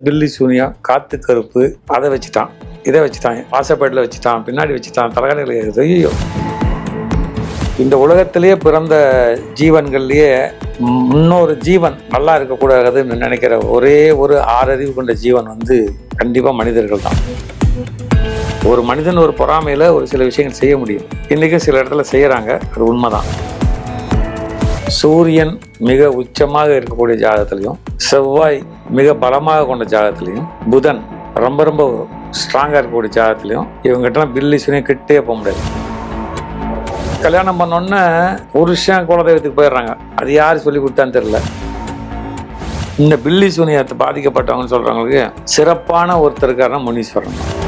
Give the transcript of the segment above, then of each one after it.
பில்லி சூனியா காத்து கருப்பு அதை வச்சுட்டான். இதை வச்சுட்டான். வாசப்பேட்டில் வச்சுட்டான் பின்னாடி வச்சுட்டான் தலைகணையில் ஐயோ இந்த உலகத்திலேயே பிறந்த ஜீவன்கள்லேயே இன்னொரு ஜீவன் நல்லா இருக்கக்கூடாதுன்னு நினைக்கிற ஒரே ஒரு ஆறறிவு கொண்ட ஜீவன் வந்து கண்டிப்பாக மனிதர்கள் தான். ஒரு மனிதன் ஒரு பொறாமையில் ஒரு சில விஷயங்கள் செய்ய முடியும். இன்றைக்கும் சில இடத்துல செய்கிறாங்க அது உண்மைதான். சூரியன் மிக உச்சமாக இருக்கக்கூடிய ஜாதகத்திலையும் செவ்வாய் மிக பலமாக கொண்ட ஜாதகத்திலையும் புதன் ரொம்ப ரொம்ப ஸ்ட்ராங்காக இருக்கக்கூடிய ஜாதகத்திலையும் இவங்ககிட்டலாம் பில்லி சுனியம் கிட்டே போக முடியாது. கல்யாணம் பண்ணோன்னே புருஷன் குலதெய்வத்துக்கு போயிடுறாங்க. அது யார் சொல்லி கொடுத்தான்னு தெரியல. இந்த பில்லி சூனியத்தை பாதிக்கப்பட்டவங்கன்னு சொல்கிறவங்களுக்கு சிறப்பான ஒருத்தர் முனீஸ்வரன்.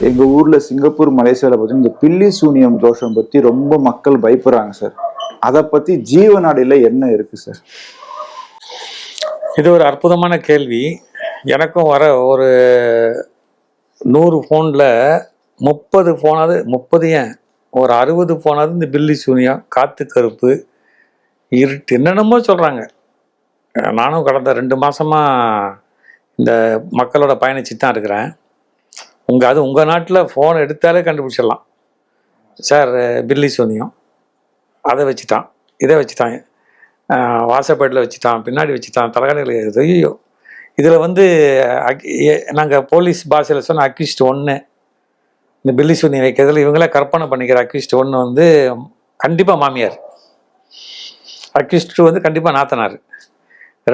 எங்கள் எங்க ஊர்ல சிங்கப்பூர் மலேசியால பார்த்தீங்கன்னா இந்த பில்லி சூனியம் தோஷம் பத்தி ரொம்ப மக்கள் பயப்படுறாங்க சார். அதை பத்தி ஜீவநாடியில என்ன இருக்கு சார்? இது ஒரு அற்புதமான கேள்வி. எனக்கும் வர ஒரு நூறு ஃபோனில் முப்பது ஃபோனாவது முப்பது ஏன்? ஒரு அறுபது ஃபோனாவது இந்த பில்லி சூனியம் காத்து கருப்பு இருட்டு என்னென்னமோ சொல்கிறாங்க நானும் கடந்த ரெண்டு மாதமாக இந்த மக்களோட பயணிச்சுட்டு தான் இருக்கிறேன். உங்கள் அது உங்கள் நாட்டில் ஃபோன் எடுத்தாலே கண்டுபிடிச்சிடலாம். சார் பில்லி சூனியம் அதை வச்சுட்டான். இதை வச்சுட்டான். வாசப்பேட்டில் வச்சுட்டான். பின்னாடி வச்சுட்டான். தலைகாணிகள் ஐயோ. இதில் வந்து நாங்கள் போலீஸ் பாஷையில் சொன்ன அக்யூஸ்ட் ஒன்று இந்த பில்லி சுனி வைக்கிறதுல இவங்களே கற்பனை பண்ணிக்கிற அக்யூஸ்ட் ஒன்று வந்து கண்டிப்பாக மாமியார். அக்யூஸ்ட் வந்து கண்டிப்பாக நாத்தனார்.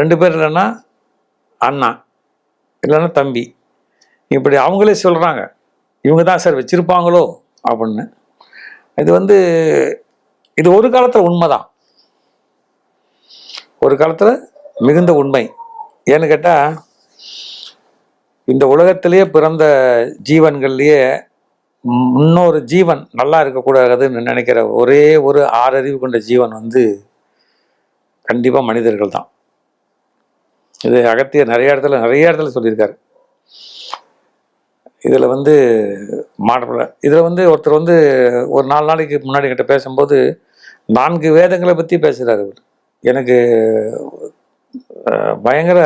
ரெண்டு பேர் இல்லைன்னா அண்ணா. இல்லைன்னா தம்பி. இப்படி அவங்களே சொல்கிறாங்க இவங்க தான் சார் வச்சுருப்பாங்களோ அப்படின்னு. இது வந்து இது ஒரு காலத்தில் உண்மை தான் ஒரு காலத்தில் மிகுந்த உண்மை. ஏன்னு கேட்டால் இந்த உலகத்திலேயே பிறந்த ஜீவன்கள்லேயே இன்னொரு ஜீவன் நல்லா இருக்கக்கூடாதுன்னு நினைக்கிற ஒரே ஒரு ஆறறிவு கொண்ட ஜீவன் வந்து கண்டிப்பாக மனிதர்கள் தான் இது அகத்தியர் நிறைய இடத்துல நிறைய இடத்துல சொல்லியிருக்காரு. இதில் வந்து மாடப்பட இதில் வந்து ஒருத்தர் வந்து ஒரு நாலு நாளைக்கு முன்னாடி கிட்ட பேசும்போது நான்கு வேதங்களை பற்றி பேசுகிறார் இவர். எனக்கு பயங்கர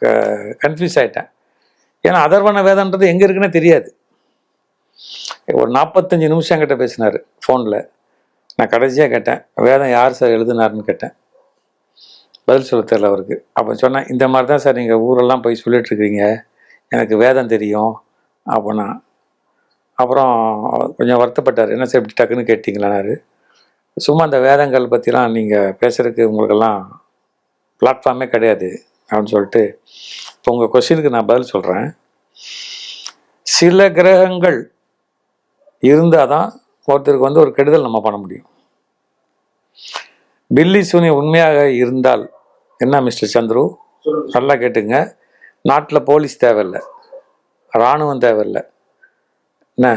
க கன்ஃபியூஸ் ஆகிட்டேன் ஏன்னா அதர்வன வேதன்றது எங்கே இருக்குன்னே தெரியாது. ஒரு நாற்பத்தஞ்சு நிமிஷம் என்கிட்ட பேசினார் ஃபோனில் நான் கடைசியாக கேட்டேன் வேதம் யார் சார் எழுதினாருன்னு கேட்டேன். பதில் சொல்ல தெரியல அவருக்கு. அப்போ சொன்னேன் இந்த மாதிரி தான் சார் நீங்கள் ஊரெல்லாம் போய் சொல்லிட்டு எனக்கு வேதம் தெரியும். அப்படின்னா அப்புறம் கொஞ்சம் வருத்தப்பட்டார். என்ன சார் இப்படி டக்குன்னு கேட்டிங்களானாரு சும்மா அந்த வேதங்கள் பற்றிலாம் நீங்கள் பேசுகிறதுக்கு உங்களுக்கெல்லாம் பிளாட்ஃபார்மே கிடையாது அப்படின்னு சொல்லிட்டு இப்போ உங்கள் கொஸ்டினுக்கு நான் பதில் சொல்கிறேன் சில கிரகங்கள் இருந்தால் தான் ஒருத்தருக்கு வந்து ஒரு கெடுதல் நம்ம பண்ண முடியும். பில்லி சூனி உண்மையாக இருந்தால் என்ன மிஸ்டர் சந்துரு? நல்லா கேட்டுங்க நாட்டில் போலீஸ் தேவையில்லை. இராணுவம் தேவையில்லை. என்ன?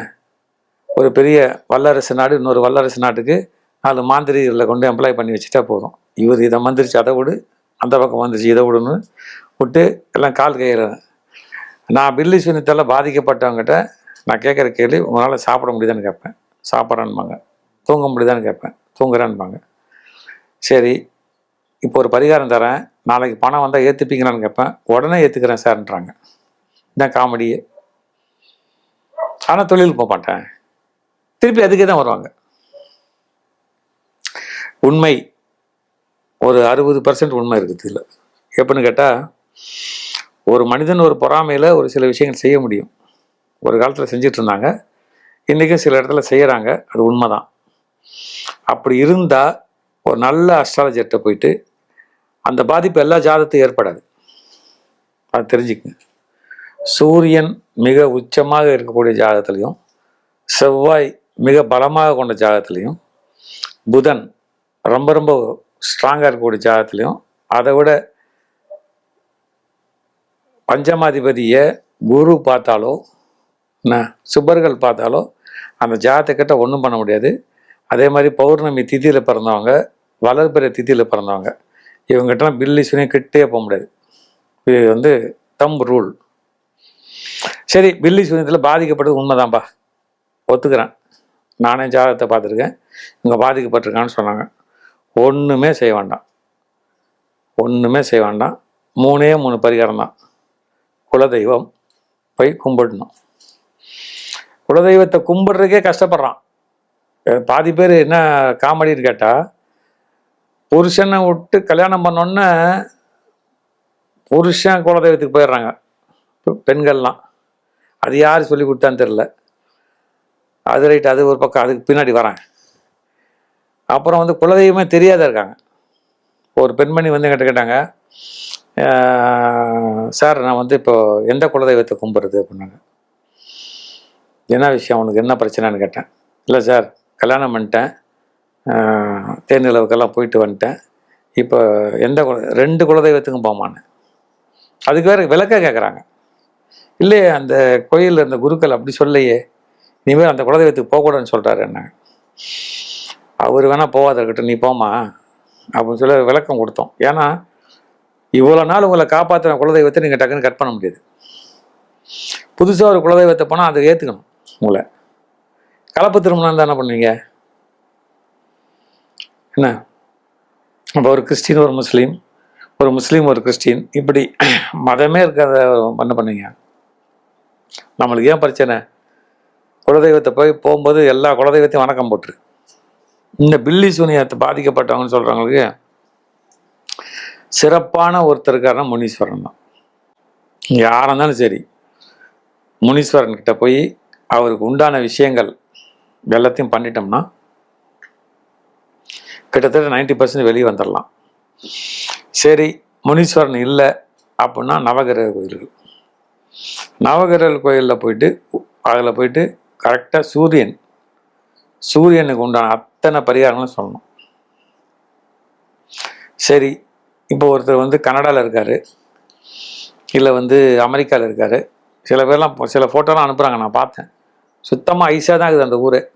ஒரு பெரிய வல்லரசு நாடு இன்னொரு வல்லரசு நாட்டுக்கு நாலு மாந்திரிகளை கொண்டு எம்ப்ளாய் பண்ணி வச்சுட்டா போதும். இவர் இதை மந்திரிச்சு அதை விடு அந்த பக்கம் வந்துருச்சு இதை விடுன்னு விட்டு எல்லாம் கால் கையில் நான் பில்லி சுனித்தால் பாதிக்கப்பட்டவங்ககிட்ட நான் கேட்குற கேள்வி உங்களால் சாப்பிட முடியுதான்னு கேட்பேன். சாப்பிட்றேன்பாங்க. தூங்க முடியுதான்னு கேட்பேன். தூங்குறேன்பாங்க. சரி இப்போ ஒரு பரிகாரம் தரேன். நாளைக்கு பணம் வந்தால் ஏற்றுப்பீங்களான்னு கேட்பேன். உடனே ஏற்றுக்கிறேன் சார்ன்றாங்க. தான் காமெடியே ஆனால் தொழில் போக மாட்டேன். திருப்பி அதுக்கே தான் வருவாங்க. உண்மை. ஒரு அறுபது பர்சன்ட் உண்மை இருக்குது இதில். எப்படின்னு கேட்டால் ஒரு மனிதன் ஒரு பொறாமையில் ஒரு சில விஷயங்கள் செய்ய முடியும். ஒரு காலத்தில் செஞ்சுட்டு இருந்தாங்க. இன்றைக்கும் சில இடத்துல செய்கிறாங்க அது உண்மை தான் அப்படி இருந்தால் ஒரு நல்ல அஸ்ட்ராலஜர்கிட்ட போயிட்டு அந்த பாதிப்பு எல்லா ஜாதத்தையும் ஏற்படாது. அது தெரிஞ்சுக்குங்க. சூரியன் மிக உச்சமாக இருக்கக்கூடிய ஜாதகத்திலையும் செவ்வாய் மிக பலமாக கொண்ட ஜாதகத்திலையும் புதன் ரொம்ப ரொம்ப ஸ்ட்ராங்காக இருக்கக்கூடிய ஜாதகத்திலையும் அதை விட பஞ்சமாதிபதியை குரு பார்த்தாலோ என்ன சுபர்கள் பார்த்தாலோ அந்த ஜாதகத்தை ஒன்றும் பண்ண முடியாது. அதே மாதிரி பௌர்ணமி திதியில் பிறந்தவங்க வளர்பிற திதியில் பிறந்தவங்க இவங்ககிட்டலாம் பில்லி சுனியும் கிட்டே போக முடியாது. இது வந்து தம் ரூல் சரி பில்லி சூரியத்தில் பாதிக்கப்பட்டது உண்மைதான்ப்பா ஒத்துக்கிறேன். நானே ஜாதகத்தை பார்த்துருக்கேன். இவங்க பாதிக்கப்பட்டிருக்கான்னு சொன்னாங்க. ஒன்றுமே செய்ய வேண்டாம். ஒன்றுமே செய்ய வேண்டாம். மூணே மூணு பரிகாரம் தான். குலதெய்வம் போய் கும்பிடணும். குலதெய்வத்தை கும்பிடுறதுக்கே கஷ்டப்படுறான். பாதி பேர் என்ன காமெடின்னு கேட்டால் புருஷனை விட்டு கல்யாணம் பண்ணோன்னே புருஷன் குலதெய்வத்துக்கு போயிடுறாங்க. பெண்கள்லாம். அது யார் சொல்லி கொடுத்தான்னு தெரில அது ரைட் அது ஒரு பக்கம் அதுக்கு பின்னாடி வரேன். அப்புறம் வந்து குலதெய்வமே தெரியாத இருக்காங்க. ஒரு பெண்மணி வந்து என்கிட்ட கேட்டாங்க சார் நான் வந்து இப்போ எந்த குலதெய்வத்தை கும்பிட்றது? அப்படின்னாங்க. என்ன விஷயம்? உனக்கு என்ன பிரச்சனைன்னு கேட்டேன். இல்லை சார் கல்யாணம் பண்ணிட்டேன். ஆஹ், தேனிலவுக்கெல்லாம் போயிட்டு வந்துட்டேன். இப்போ எந்த குல ரெண்டு குலதெய்வத்துக்கும் போமான்னு. அதுக்கு வேறு விளக்க கேட்குறாங்க இல்லையே அந்த கோயிலில் இருந்த குருக்கள் அப்படி சொல்லையே. இனிமேல் அந்த குலதெய்வத்துக்கு போகக்கூடாதுன்னு சொல்கிறாரு என்ன? அவர் வேணால் போகாத இருக்கட்டும் நீ போமா அப்படின்னு சொல்லி விளக்கம் கொடுத்தோம். ஏன்னா இவ்வளோ நாள் உங்களை காப்பாற்றின குலதெய்வத்தை நீங்கள் டக்குன்னு கட் பண்ண முடியாது. புதுசாக ஒரு குலதெய்வத்தை போனால் அதை ஏற்றுக்கணும் உங்களை. கலப்பு திருமணம் இருந்தால் என்ன பண்ணுவீங்க? என்ன? இப்போ ஒரு கிறிஸ்டின் ஒரு முஸ்லீம் ஒரு முஸ்லீம் ஒரு கிறிஸ்டின். இப்படி மதமே இருக்காத என்ன பண்ணுவீங்க? நம்மளுக்கு ஏன் பிரச்சனை? குலதெய்வத்தை போய் போகும்போது எல்லா குலதெய்வத்தையும் வணக்கம் போட்டுரு. இந்த பில்லி சூனியத்தை பாதிக்கப்பட்டவங்கன்னு சொல்கிறவங்களுக்கு சிறப்பான ஒருத்தர் முனீஸ்வரன் தான். யாராக இருந்தாலும் சரி முனீஸ்வரன் கிட்ட போய் அவருக்கு உண்டான விஷயங்கள் எல்லாத்தையும் பண்ணிட்டோம்னா கிட்டத்தட்ட 90% பர்சன்ட் வெளியே வந்துடலாம் சரி முனீஸ்வரன் இல்லை அப்படின்னா நவகிரக கோயில்கள். நவகிரல் கோயிலில் போயிட்டு அதில் போயிட்டு கரெக்டாக சூரியன் சூரியனுக்கு உண்டான அத்தனை பரிகாரங்களும் சொல்லணும். சரி இப்போ ஒருத்தர் வந்து கனடாவில் இருக்கார் இல்லை வந்து அமெரிக்காவில் இருக்கார். சில பேர்லாம் சில ஃபோட்டோலாம் அனுப்புகிறாங்க நான் பார்த்தேன். சுத்தமாக ஐஸாக தான் இருக்குது அந்த ஊரே.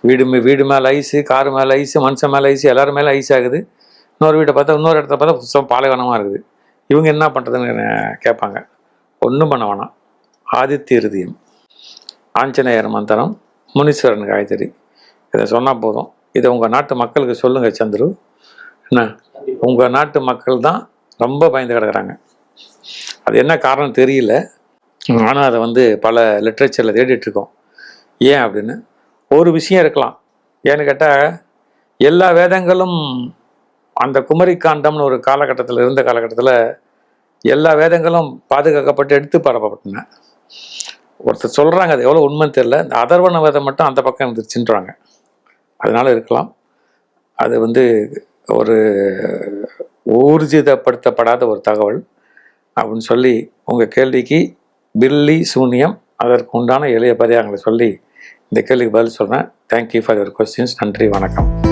வீடு மே- வீடு மேலே ஐஸு காரு மேலே ஐஸு மனுஷன் மேலே ஐஸு எல்லோரும் மேலே ஐஸ் ஆகுது. இன்னொரு வீட்டை பார்த்தா இன்னொரு இடத்த பார்த்தா சுத்தம் பாலைவனமாக இருக்குது. இவங்க என்ன பண்ணுறதுன்னு கேட்பாங்க. ஒன்றும் பண்ண வேணாம். ஆதித்ய இருதயம் ஆஞ்சநேயர் மந்திரம் முனீஸ்வரன் காயத்ரி. இதை சொன்னால் போதும். இதை உங்கள் நாட்டு மக்களுக்கு சொல்லுங்கள் சந்துரு. என்ன? உங்கள் நாட்டு மக்கள் தான் ரொம்ப பயந்து கிடக்குறாங்க. அது என்ன காரணம் தெரியல. ஆனால் அதை வந்து பல லிட்ரேச்சரில் தேடிட்டுருக்கோம் ஏன் அப்படின்னு? ஒரு விஷயம் இருக்கலாம். ஏன்னு கேட்டால் எல்லா வேதங்களும் அந்த குமரி காண்டம்னு ஒரு காலகட்டத்தில் இருந்த காலகட்டத்தில் எல்லா வேதங்களும் பாதுகாக்கப்பட்டு எடுத்து பரப்பப்பட்டன. ஒருத்தர் சொல்கிறாங்க அது எவ்வளோ உண்மைன்னு தெரில இந்த அதர்வன வேதம் மட்டும் அந்த பக்கம் இருந்துச்சுன்றாங்க. அதனால இருக்கலாம். அது வந்து ஒரு ஊர்ஜிதப்படுத்தப்படாத ஒரு தகவல் அப்படின்னு சொல்லி உங்கள் கேள்விக்கு பில்லி சூன்யம் அதற்கு உண்டான எளிய பரியாங்களை சொல்லி இந்த கேள்விக்கு பதில் சொல்கிறேன் தேங்க்யூ ஃபார் யுவர் கொஸ்டின்ஸ் நன்றி வணக்கம்.